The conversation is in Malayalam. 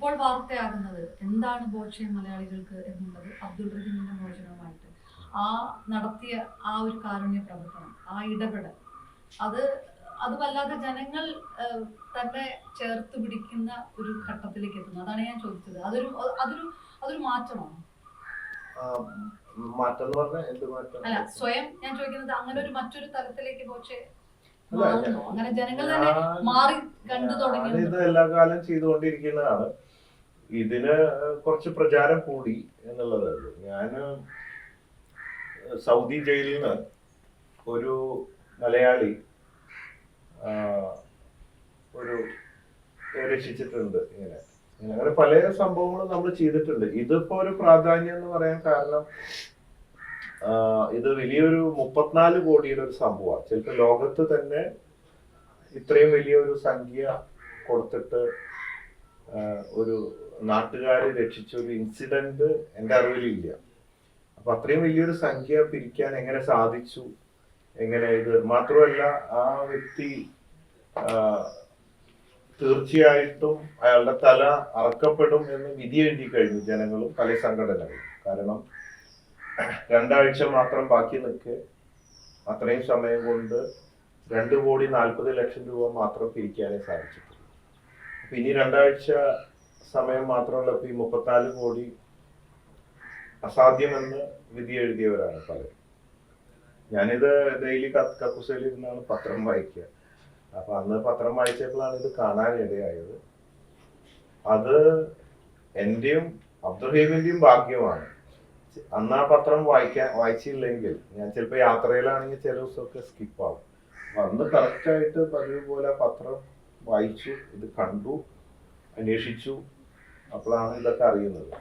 ഇപ്പോൾ വാർത്തയാകുന്നത് എന്താണ് ബോച്ചെ മലയാളികൾക്ക് എന്നുള്ളത് അബ്ദുൾ റഹീമിന്റെ മോചനവുമായിട്ട്. ആ നടത്തിയ ആ ഒരു കാരുണ്യ പ്രവർത്തനം ആ ഇടപെടൽ അത് അത് വല്ലാതെ ജനങ്ങൾ തന്നെ ചേർത്ത് പിടിക്കുന്ന ഒരു ഘട്ടത്തിലേക്ക് എത്തുന്നു. അതാണ് ഞാൻ ചോദിച്ചത്. അതൊരു അതൊരു അതൊരു മാറ്റമാണ്? ആ, മാറ്റം എന്ന് പറഞ്ഞാൽ എന്ത് മാറ്റം? അല്ല സ്വയം ഞാൻ ചോദിക്കുന്നത് അങ്ങനെ ഒരു മറ്റൊരു തലത്തിലേക്ക് മാറുന്നു. അങ്ങനെ ജനങ്ങൾ തന്നെ മാറി കണ്ടു തുടങ്ങി. എല്ലാ കാലം ചെയ്തുകൊണ്ടിരിക്കുന്നതാണ്. ഇതിന് കുറച്ച് പ്രചാരം കൂടി എന്നുള്ളതേ ഉള്ളൂ. ഞാൻ സൗദി ജയിലിൽ നിന്ന് ഒരു മലയാളി ഒരു രക്ഷിച്ചിട്ടുണ്ട് ഇങ്ങനെ. അങ്ങനെ പല സംഭവങ്ങളും നമ്മൾ ചെയ്തിട്ടുണ്ട്. ഇതിപ്പോ ഒരു പ്രാധാന്യം എന്ന് പറയാൻ കാരണം ഇത് വലിയൊരു മുപ്പത്തിനാല് കോടിയുടെ ഒരു സംഭവമാണ്. ചിലപ്പോൾ ലോകത്ത് തന്നെ ഇത്രയും വലിയൊരു സംഖ്യ കൊടുത്തിട്ട് ഒരു നാട്ടുകാരെ രക്ഷിച്ച ഒരു ഇൻസിഡന്റ് എന്റെ അറിവിലില്ല. അപ്പൊ അത്രയും വലിയൊരു സംഖ്യ പിരിക്കാൻ എങ്ങനെ സാധിച്ചു? എങ്ങനെ ഇത് മാത്രമല്ല ആ വ്യക്തി തീർച്ചയായിട്ടും അയാളുടെ തല അറക്കപ്പെടും എന്ന് വിധി എഴുതി കഴിഞ്ഞു ജനങ്ങളും പല സംഘടനകളും. കാരണം രണ്ടാഴ്ച മാത്രം ബാക്കി നിൽക്കെ അത്രയും സമയം കൊണ്ട് രണ്ട് കോടി നാൽപ്പത് ലക്ഷം രൂപ മാത്രം പിരിക്കാനേ സാധിച്ചിട്ടുള്ളൂ. അപ്പൊ ഇനി രണ്ടാഴ്ച സമയം മാത്രമുള്ളപ്പോൾ ഈ മുപ്പത്തിനാല് കോടി അസാധ്യമെന്ന് വിധി എഴുതിയവരാണ് പലരും. ഞാനിത് ഡെയിലി കക്കൂസയിൽ ഇരുന്നാണ് പത്രം വായിക്കുക. അപ്പൊ അന്ന് പത്രം വായിച്ചപ്പോഴാണ് ഇത് കാണാനിടയായത് അത് എന്റെയും അബ്ദുറഹീമിന്റെയും ഭാഗ്യമാണ്. അന്ന് ആ പത്രം വായിക്കാൻ വായിച്ചില്ലെങ്കിൽ ഞാൻ ചിലപ്പോൾ യാത്രയിലാണെങ്കിൽ ചില ദിവസമൊക്കെ സ്കിപ്പാവും. അന്ന് കറക്റ്റായിട്ട് പതിവ് പോലെ പത്രം വായിച്ചു ഇത് കണ്ടു. അന്വേഷിച്ചു. അപ്പോഴാണ് ഇതൊക്കെ അറിയുന്നത്.